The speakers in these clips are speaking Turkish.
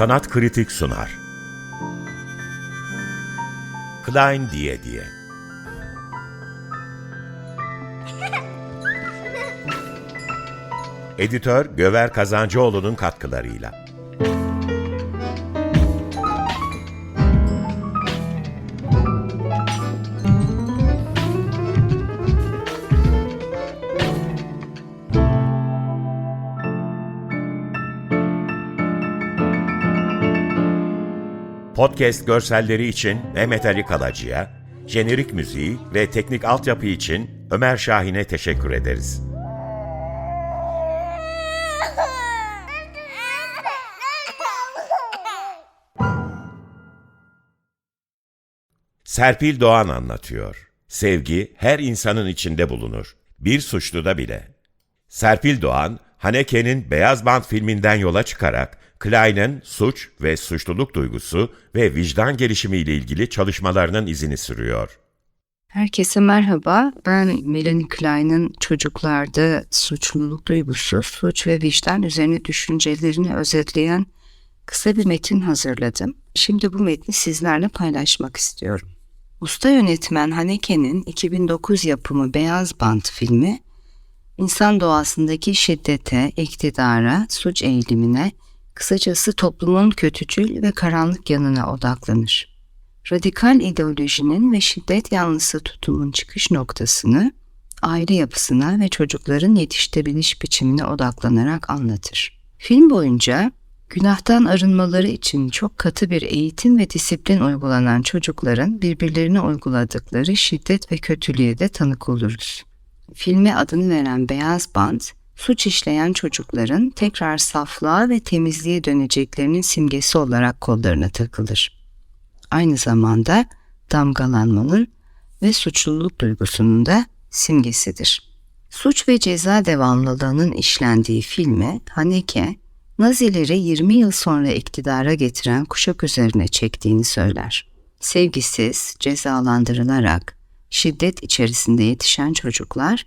Sanat Kritik sunar. Klein diye diye. Editör Göver Kazancıoğlu'nun katkılarıyla. Podcast görselleri için Mehmet Ali Kalacı'ya, jenerik müziği ve teknik altyapı için Ömer Şahin'e teşekkür ederiz. Serpil Doğan anlatıyor. Sevgi her insanın içinde bulunur. Bir suçluda bile. Serpil Doğan, Haneke'nin Beyaz Band filminden yola çıkarak Klein'in suç ve suçluluk duygusu ve vicdan gelişimiyle ilgili çalışmalarının izini sürüyor. Herkese merhaba. Ben Melanie Klein'in çocuklarda suçluluk duygusu, suç ve vicdan üzerine düşüncelerini özetleyen kısa bir metin hazırladım. Şimdi bu metni sizlerle paylaşmak istiyorum. Usta yönetmen Haneke'nin 2009 yapımı Beyaz Bant filmi, insan doğasındaki şiddete, iktidara, suç eğilimine, kısacası toplumun kötücül ve karanlık yanına odaklanır. Radikal ideolojinin ve şiddet yanlısı tutumun çıkış noktasını aile yapısına ve çocukların yetiştiriliş biçimine odaklanarak anlatır. Film boyunca günahtan arınmaları için çok katı bir eğitim ve disiplin uygulanan çocukların birbirlerine uyguladıkları şiddet ve kötülüğe de tanık oluruz. Filme adını veren Beyaz Band, suç işleyen çocukların tekrar saflığa ve temizliğe döneceklerinin simgesi olarak kollarına takılır. Aynı zamanda damgalanmanın ve suçluluk duygusunun da simgesidir. Suç ve ceza devamlılığının işlendiği filme Haneke, Nazileri 20 yıl sonra iktidara getiren kuşak üzerine çektiğini söyler. Sevgisiz, cezalandırılarak, şiddet içerisinde yetişen çocuklar,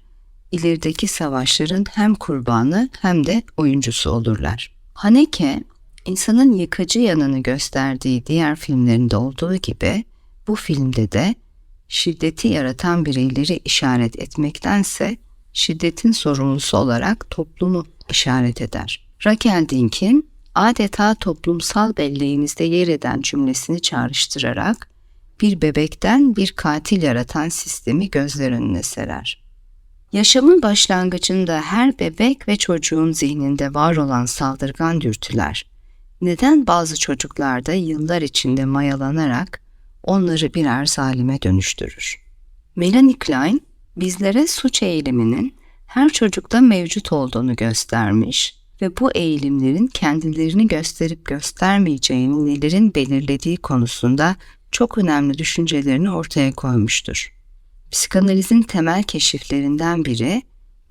ilerideki savaşların hem kurbanı hem de oyuncusu olurlar. Haneke, insanın yıkıcı yanını gösterdiği diğer filmlerinde olduğu gibi, bu filmde de şiddeti yaratan bireyleri işaret etmektense, şiddetin sorumlusu olarak toplumu işaret eder. Raquel Dink'in adeta toplumsal belleğimizde yer eden cümlesini çağrıştırarak bir bebekten bir katil yaratan sistemi gözler önüne serer. Yaşamın başlangıcında her bebek ve çocuğun zihninde var olan saldırgan dürtüler, neden bazı çocuklarda yıllar içinde mayalanarak onları birer zalime dönüştürür? Melanie Klein, bizlere suç eğiliminin her çocukta mevcut olduğunu göstermiş ve bu eğilimlerin kendilerini gösterip göstermeyeceğini nelerin belirlediği konusunda çok önemli düşüncelerini ortaya koymuştur. Psikanalizin temel keşiflerinden biri,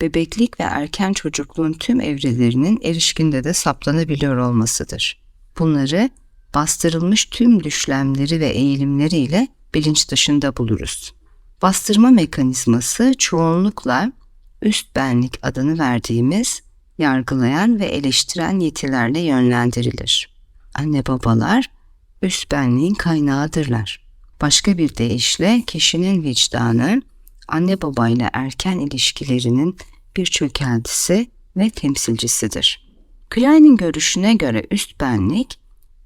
bebeklik ve erken çocukluğun tüm evrelerinin erişkinde de saptanabiliyor olmasıdır. Bunları bastırılmış tüm düşlemleri ve eğilimleriyle bilinç dışında buluruz. Bastırma mekanizması çoğunlukla üst benlik adını verdiğimiz yargılayan ve eleştiren yetilerle yönlendirilir. Anne babalar üst benliğin kaynağıdırlar. Başka bir deyişle kişinin vicdanı anne babayla erken ilişkilerinin bir çökeltisi ve temsilcisidir. Klein'in görüşüne göre üst benlik,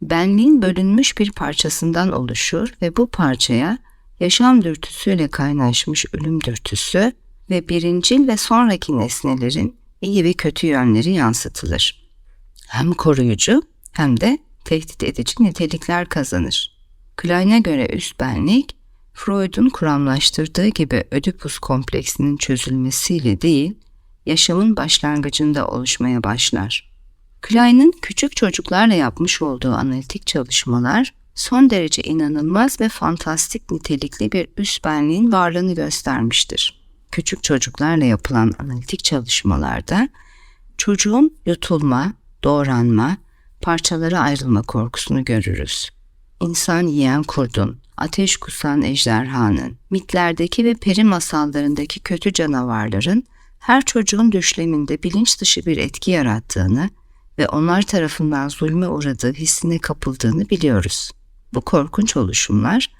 benliğin bölünmüş bir parçasından oluşur ve bu parçaya yaşam dürtüsüyle kaynaşmış ölüm dürtüsü ve birincil ve sonraki nesnelerin iyi ve kötü yönleri yansıtılır. Hem koruyucu hem de tehdit edici nitelikler kazanır. Klein'e göre üst benlik, Freud'un kuramlaştırdığı gibi Ödipus kompleksinin çözülmesiyle değil, yaşamın başlangıcında oluşmaya başlar. Klein'in küçük çocuklarla yapmış olduğu analitik çalışmalar, son derece inanılmaz ve fantastik nitelikli bir üst benliğin varlığını göstermiştir. Küçük çocuklarla yapılan analitik çalışmalarda çocuğun yutulma, doğranma, parçalara ayrılma korkusunu görürüz. İnsan yiyen kurdun, ateş kusan ejderhanın, mitlerdeki ve peri masallarındaki kötü canavarların her çocuğun düşleminde bilinç dışı bir etki yarattığını ve onlar tarafından zulme uğradığı hissine kapıldığını biliyoruz. Bu korkunç oluşumlar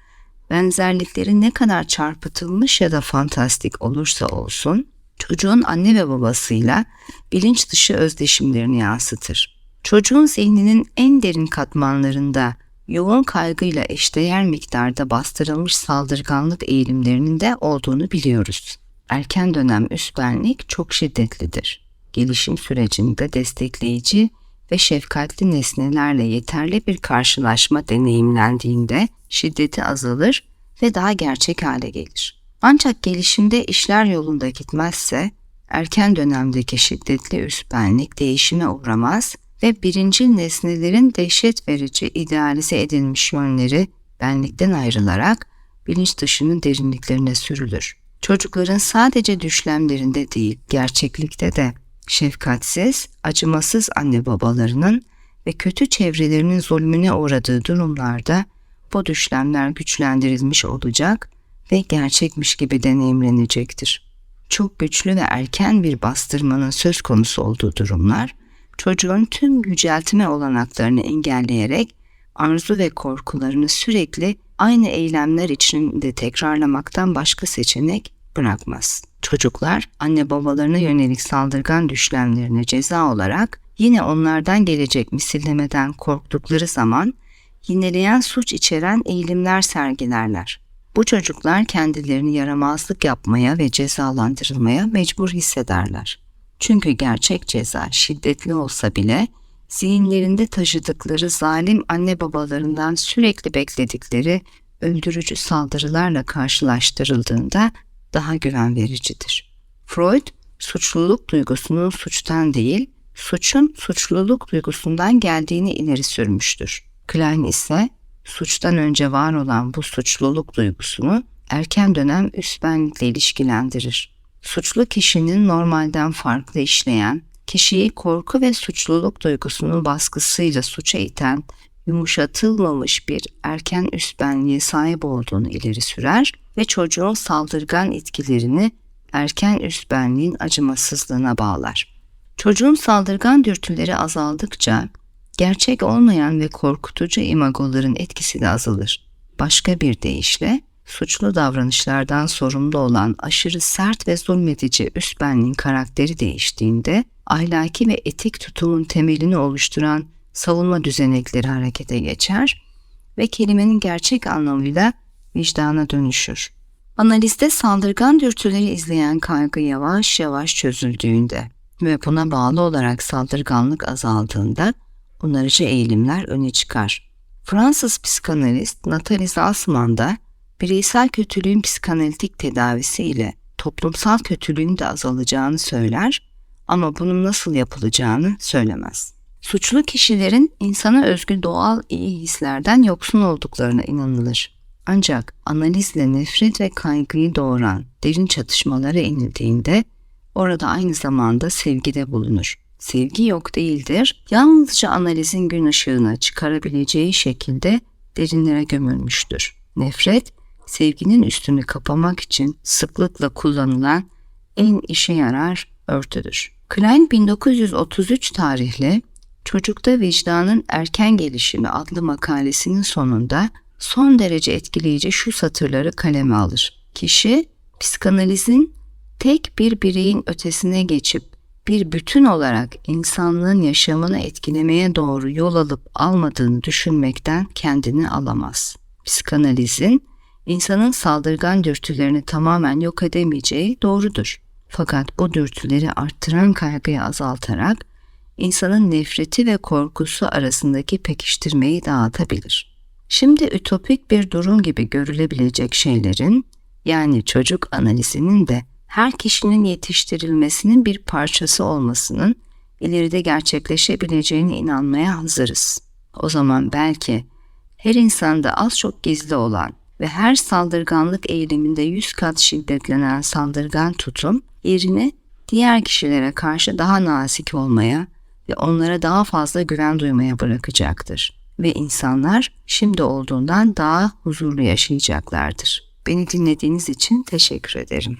benzerlikleri ne kadar çarpıtılmış ya da fantastik olursa olsun çocuğun anne ve babasıyla bilinç dışı özdeşimlerini yansıtır. Çocuğun zihninin en derin katmanlarında yoğun kaygıyla eşdeğer miktarda bastırılmış saldırganlık eğilimlerinin de olduğunu biliyoruz. Erken dönem üst benlik çok şiddetlidir. Gelişim sürecinde destekleyici ve şefkatli nesnelerle yeterli bir karşılaşma deneyimlendiğinde şiddeti azalır ve daha gerçek hale gelir. Ancak gelişimde işler yolunda gitmezse erken dönemdeki şiddetli üst benlik değişime uğramaz ve birincil nesnelerin dehşet verici idealize edilmiş yönleri benlikten ayrılarak bilinç dışının derinliklerine sürülür. Çocukların sadece düşlemlerinde değil, gerçeklikte de şefkatsiz, acımasız anne babalarının ve kötü çevrelerinin zulmüne uğradığı durumlarda bu düşlemler güçlendirilmiş olacak ve gerçekmiş gibi deneyimlenecektir. Çok güçlü ve erken bir bastırmanın söz konusu olduğu durumlar, çocuğun tüm yüceltme olanaklarını engelleyerek arzu ve korkularını sürekli aynı eylemler içinde tekrarlamaktan başka seçenek bırakmaz. Çocuklar anne babalarına yönelik saldırgan düşlemlerine ceza olarak yine onlardan gelecek misillemeden korktukları zaman yineleyen suç içeren eğilimler sergilerler. Bu çocuklar kendilerini yaramazlık yapmaya ve cezalandırılmaya mecbur hissederler. Çünkü gerçek ceza şiddetli olsa bile zihinlerinde taşıdıkları zalim anne babalarından sürekli bekledikleri öldürücü saldırılarla karşılaştırıldığında daha güven vericidir. Freud, suçluluk duygusunun suçtan değil, suçun suçluluk duygusundan geldiğini ileri sürmüştür. Klein ise suçtan önce var olan bu suçluluk duygusunu erken dönem üst benlikle ilişkilendirir. Suçlu kişinin normalden farklı işleyen, kişiyi korku ve suçluluk duygusunun baskısıyla suça iten, yumuşatılmamış bir erken üst benliğe sahip olduğunu ileri sürer ve çocuğun saldırgan etkilerini erken üst benliğin acımasızlığına bağlar. Çocuğun saldırgan dürtüleri azaldıkça gerçek olmayan ve korkutucu imagoların etkisi de azalır. Başka bir deyişle suçlu davranışlardan sorumlu olan aşırı sert ve zulmedici üst benliğin karakteri değiştiğinde ahlaki ve etik tutumun temelini oluşturan savunma düzenekleri harekete geçer ve kelimenin gerçek anlamıyla vicdana dönüşür. Analizde saldırgan dürtüleri izleyen kaygı yavaş yavaş çözüldüğünde ve buna bağlı olarak saldırganlık azaldığında onarıcı eğilimler öne çıkar. Fransız psikanalist Nathalie Salzman da bireysel kötülüğün psikanalitik tedavisi ile toplumsal kötülüğün de azalacağını söyler ama bunun nasıl yapılacağını söylemez. Suçlu kişilerin insana özgü doğal iyi hislerden yoksun olduklarına inanılır. Ancak analizle nefret ve kaygıyı doğuran derin çatışmalara inildiğinde orada aynı zamanda sevgi de bulunur. Sevgi yok değildir, yalnızca analizin gün ışığına çıkarabileceği şekilde derinlere gömülmüştür. Nefret, sevginin üstünü kapamak için sıklıkla kullanılan en işe yarar örtüdür. Klein 1933 tarihli Çocukta Vicdanın Erken Gelişimi adlı makalesinin sonunda son derece etkileyici şu satırları kaleme alır. Kişi psikanalizin tek bir bireyin ötesine geçip bir bütün olarak insanlığın yaşamını etkilemeye doğru yol alıp almadığını düşünmekten kendini alamaz. Psikanalizin insanın saldırgan dürtülerini tamamen yok edemeyeceği doğrudur. Fakat bu dürtüleri arttıran kaygıyı azaltarak insanın nefreti ve korkusu arasındaki pekiştirmeyi dağıtabilir. Şimdi ütopik bir durum gibi görülebilecek şeylerin yani çocuk analizinin de her kişinin yetiştirilmesinin bir parçası olmasının ileride gerçekleşebileceğine inanmaya hazırız. O zaman belki her insanda az çok gizli olan ve her saldırganlık eyleminde yüz kat şiddetlenen saldırgan tutum yerini diğer kişilere karşı daha nazik olmaya ve onlara daha fazla güven duymaya bırakacaktır. Ve insanlar şimdi olduğundan daha huzurlu yaşayacaklardır. Beni dinlediğiniz için teşekkür ederim.